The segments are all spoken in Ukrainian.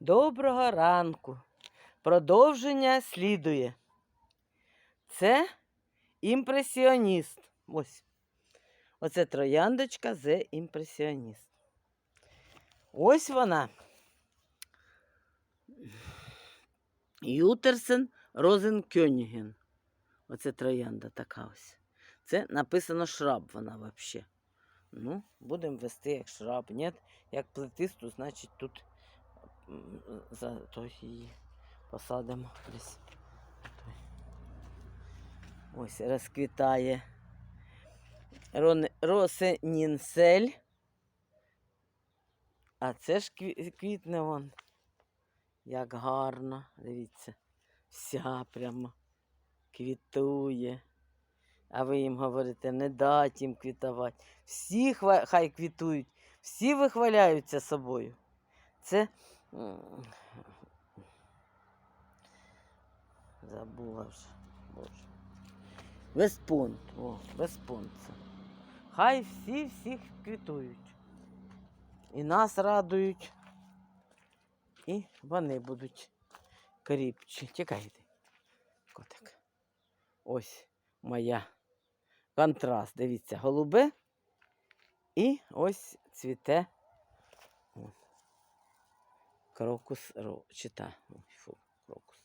Доброго ранку. Продовження слідує. Це імпресіоніст. Ось. Оце трояндочка з імпресіоніст. Ось вона. Ютерсен Розенкьоніген. Оце троянда така ось. Це написано шраб вона взагалі. Ну, будемо вести як шраб. Ні, як плетисту, значить тут за то її посадимо десь. Ось розквітає росенінсель. А це ж квітне вон. Як гарно, дивіться, вся прямо квітує. А ви їм говорите, не дать їм квітувати. Всі хай квітують, всі вихваляються собою. Це забула вже. Боже. Веспонт. О, Веспонт. Хай всі всіх квітують. І нас радують. І вони будуть кріпчі. Тікайте. Котик. Ось моя контраст. Дивіться, голубе. І ось цвіте крокус ро, чита. Фу, крокус.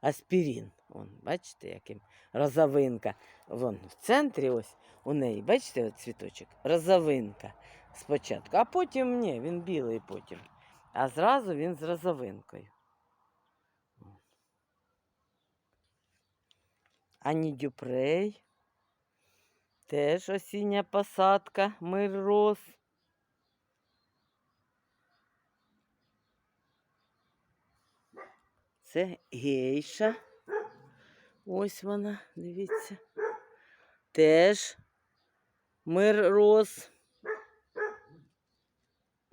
Аспірін. Вон, бачите, яким розовинка. Вон в центрі ось у неї, бачите, от цвіточок? Розовинка спочатку, а потім ні, він білий потім. А зразу він з розовинкою. Ані Дюпрей. Теж осіння посадка, мир рос. Це гейша. Ось вона, дивіться. Теж мир рос.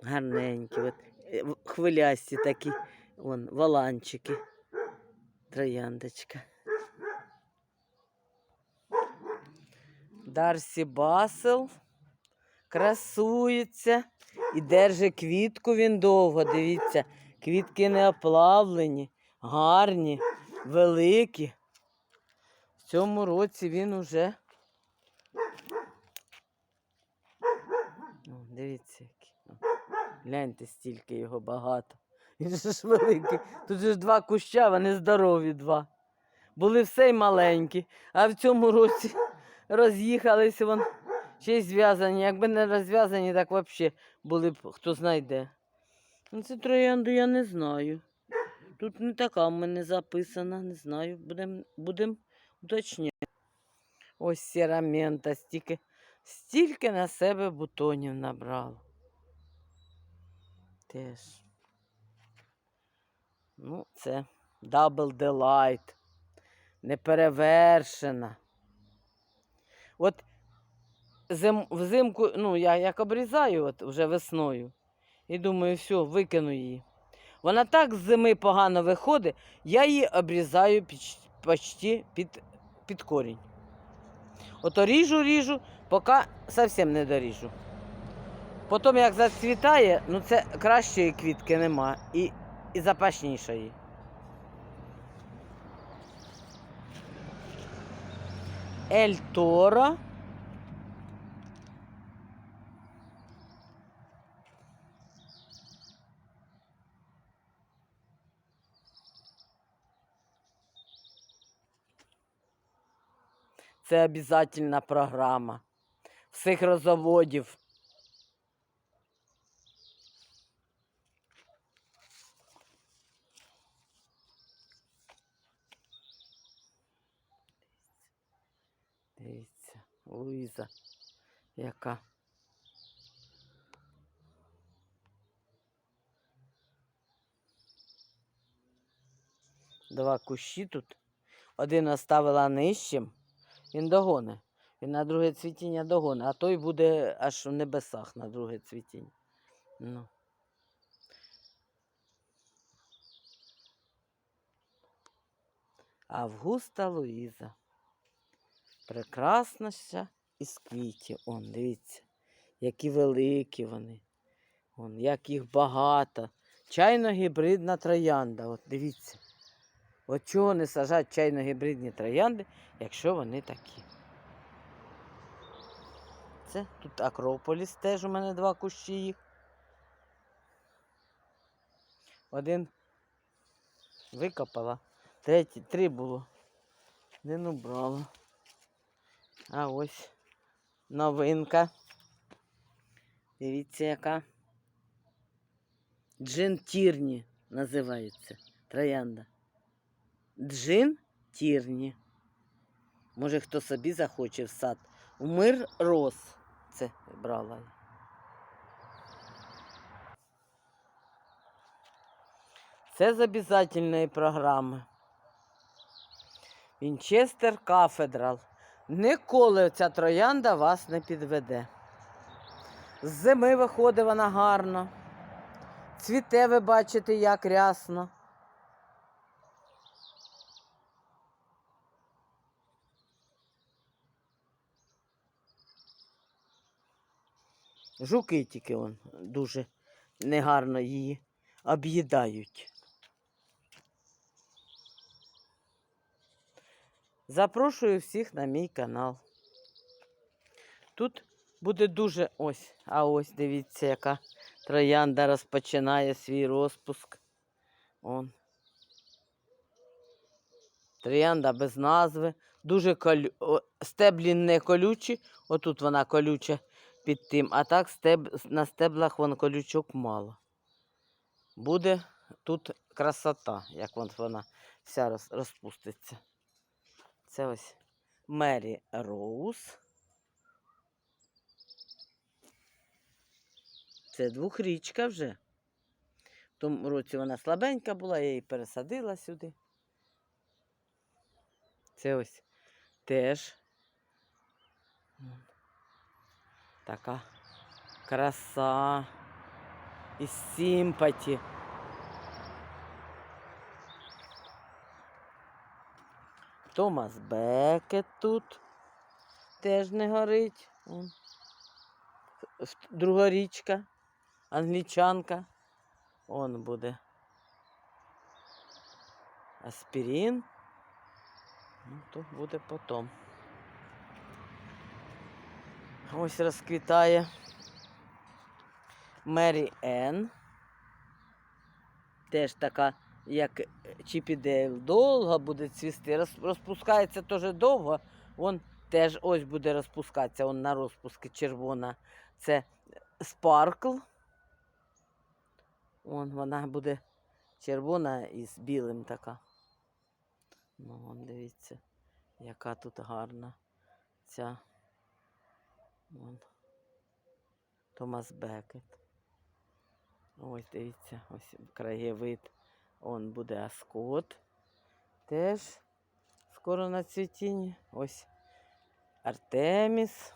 Гарненькі, от, е, хвилясті такі, вон, валанчики. Трояндочка. Дарсі Басел красується і держить квітку він довго. Дивіться, квітки не оплавлені, гарні, великі. В цьому році він уже. О, дивіться, який. Гляньте, стільки його багато. Він же ж великий. Тут же ж два куща, вони здорові два. Були все й маленькі, а в цьому році роз'їхались вон ще й зв'язані. Якби не розв'язані, так взагалі були б хто знайде. Ну, це троянду я не знаю. Тут не така в мене записана, не знаю. Будемо будем уточняти. Ось сірамента, стільки, стільки на себе бутонів набрало. Теж. Ну, це Double Delight. Неперевершена. От зим, взимку, ну, я як обрізаю от, вже весною. І думаю, все, викину її. Вона так з зими погано виходить, я її обрізаю піч- почти під, під корінь. Ото ріжу, ріжу, поки зовсім не доріжу. Потім, як зацвітає, ну це кращої квітки нема і, і запашнішої. Ель Торо. Це обов'язательна програма всіх розоводів. Дивіться, Луїза, яка. Два кущі тут. Один оставила нижчим, він догоне. Він на друге цвітіння догоне, а той буде аж в небесах на друге цвітіння. Ну. Августа Луїза. Прекрасна ще із квітів. Он, дивіться, які великі вони. Он, як їх багато. Чайно-гібридна троянда. От дивіться. От чого не сажати чайно-гібридні троянди, якщо вони такі. Це тут Акрополіс теж у мене два кущі їх. Один викопала, третій, три було. Один убрала. А ось новинка. Дивіться, яка. Джин Тірні називається. Троянда. Джин Тірні. Може, хто собі захоче в сад. У мир рос. Це брала. Це з обязательної програми. Вінчестер Кафедрал. Ніколи ця троянда вас не підведе. З зими виходить вона гарно. Цвіте ви бачите, як рясно. Жуки тільки он дуже негарно її об'їдають. Запрошую всіх на мій канал. Тут буде дуже ось, а ось дивіться, яка троянда розпочинає свій розпуск. Он. Троянда без назви. Дуже колю... стеблі не колючі. Отут вона колюча під тим, а так стеб... на стеблах вон колючок мало. Буде тут красота, як вона вся роз... розпуститься. Це ось Мері Роуз. Це двохрічка вже. В тому році вона слабенька була, я її пересадила сюди. Це ось теж така краса і симпаті. Томас Бекет тут теж не горить. Друга річка, англічанка. Он буде. Аспірин. Ну, то буде потом. Ось розквітає Мері Енн. Теж така, як Чіпі Дейл, довго буде цвісти. Розпускається теж довго. Вон теж ось буде розпускатися, он на розпуски червона. Це спаркл. Вон вона буде червона і з білим така. Ну, вон дивіться, яка тут гарна ця. Вон. Томас Бекет. Ось дивіться, ось краєвид. Он буде Аскот. Теж скоро на цвітінні. Ось Артеміс.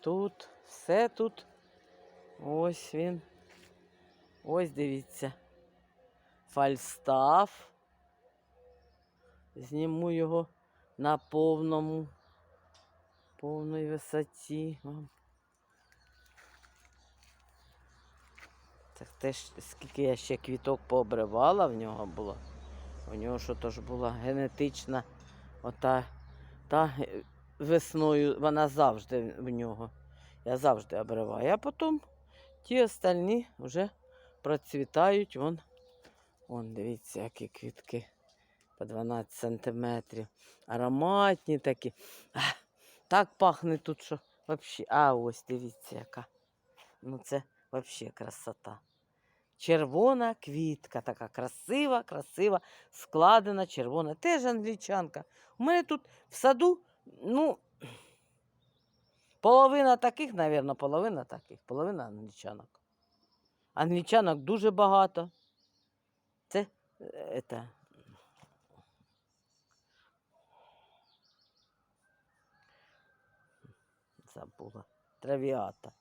Тут, все тут. Ось він. Ось дивіться. Фальстаф. Зніму його на повному, повній висоті. Так теж скільки я ще квіток пообривала в нього було. У нього що то ж була генетична ота та е, весною, вона завжди в нього. Я завжди обриваю. А потім ті остальні вже процвітають. Вон, вон дивіться, які квітки по 12 сантиметрів. Ароматні такі. Так пахне тут, що взагалі. А ось дивіться, яка. Ну це взагалі красота. Червона квітка, така красива, красива, складена червона. Теж англічанка. У мене тут в саду, ну, половина таких, мабуть, половина таких, половина англічанок. Англічанок дуже багато. Це, е, це забула. Травіата.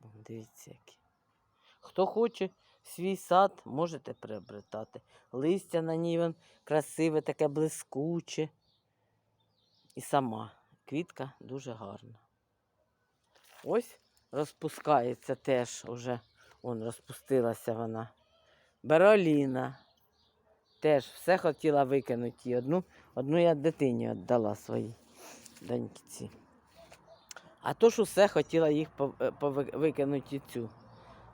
Дивіться, які. Хто хоче свій сад, можете приобретати. Листя на ній вон красиве, таке блискуче. І сама квітка дуже гарна. Ось розпускається теж уже Вон розпустилася вона. Бероліна. Теж все хотіла викинути. Одну, одну я дитині віддала своїй доньці. А то ж усе хотіла їх е, викинути цю.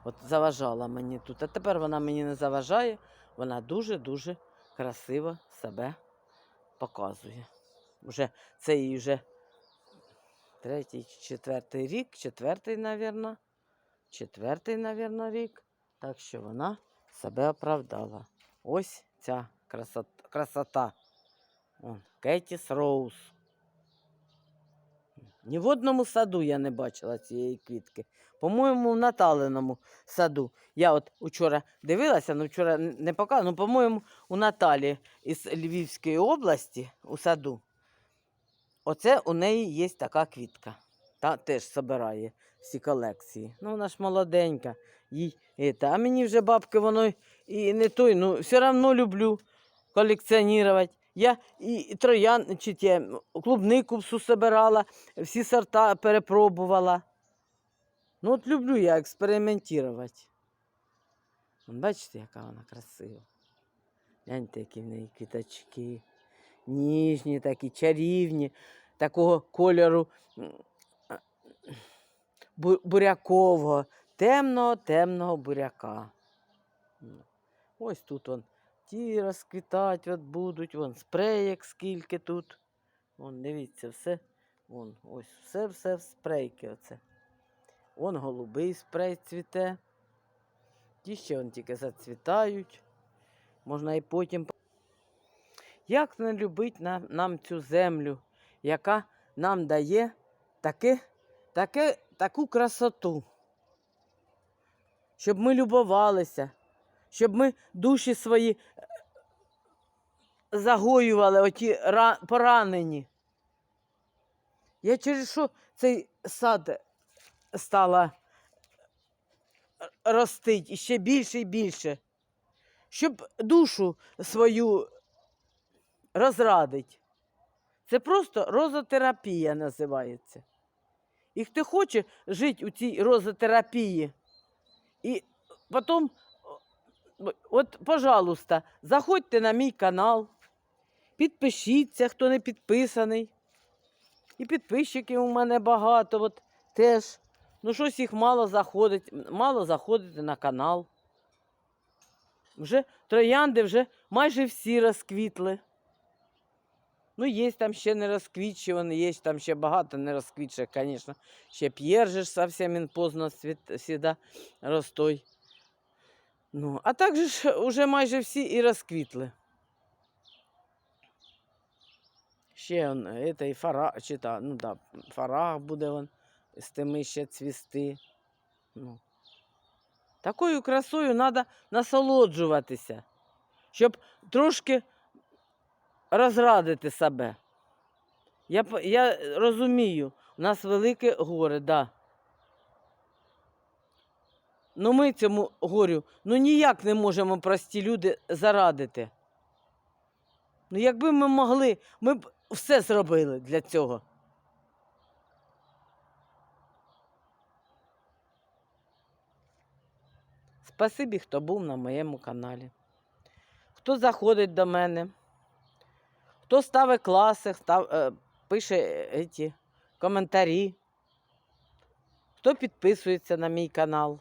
От заважала мені тут. А тепер вона мені не заважає. Вона дуже-дуже красиво себе показує. Уже це їй вже третій, четвертий рік, четвертий, мабуть. Четвертий, мабуть, рік. Так що вона себе оправдала. Ось ця красота. красота. Кетіс Роуз. Ні в одному саду я не бачила цієї квітки. По-моєму, в Наталиному саду. Я от учора дивилася, ну вчора не показувала, ну, по-моєму, у Наталі із Львівської області у саду. Оце у неї є така квітка. Та теж збирає всі колекції. Ну, вона ж молоденька. Їй. А мені вже бабки воно і не той, ну все одно люблю колекціонувати. Я і троян, чи ті, клубнику всю собирала, всі сорта перепробувала. Ну, от люблю я експериментувати. Бачите, яка вона красива. Гляньте, які в неї квіточки. Ніжні такі, чарівні, такого кольору бурякового, темного, темного буряка. Ось тут он ті розквітать от будуть, вон спреєк скільки тут. Вон, дивіться, все. Вон, ось все, все в спрейки оце. Вон голубий спрей цвіте. Ті ще вон тільки зацвітають. Можна і потім. Як не любить нам, нам цю землю, яка нам дає таке, таке, таку красоту, щоб ми любувалися, щоб ми душі свої е, загоювали, оті поранені. Я через що цей сад стала р- ростить іще більше і більше, щоб душу свою розрадить. Це просто розотерапія називається. І хто хоче жити у цій розотерапії, і потім, от, пожалуйста, заходьте на мій канал, підпишіться, хто не підписаний. І підписчиків у мене багато, от теж. Ну, щось їх мало заходить, мало заходити на канал. Вже троянди вже майже всі розквітли. Ну, є там ще не розквічувані, є там ще багато не розквітших, звісно. Ще п'єр же зовсім він поздно всіда ростой. Ну, а так же ж уже майже всі і розквітли. Ще он, это і фара, чи та, ну да, фарах буде он з тими ще цвісти. Ну. Такою красою треба насолоджуватися, щоб трошки розрадити себе. Я, я розумію, у нас велике горе, да. Ну ми цьому горю ну ніяк не можемо прості люди зарадити. Ну, якби ми могли, ми б все зробили для цього. Спасибі, хто був на моєму каналі. Хто заходить до мене, хто ставить класи, став, е, пише е, коментарі, хто підписується на мій канал.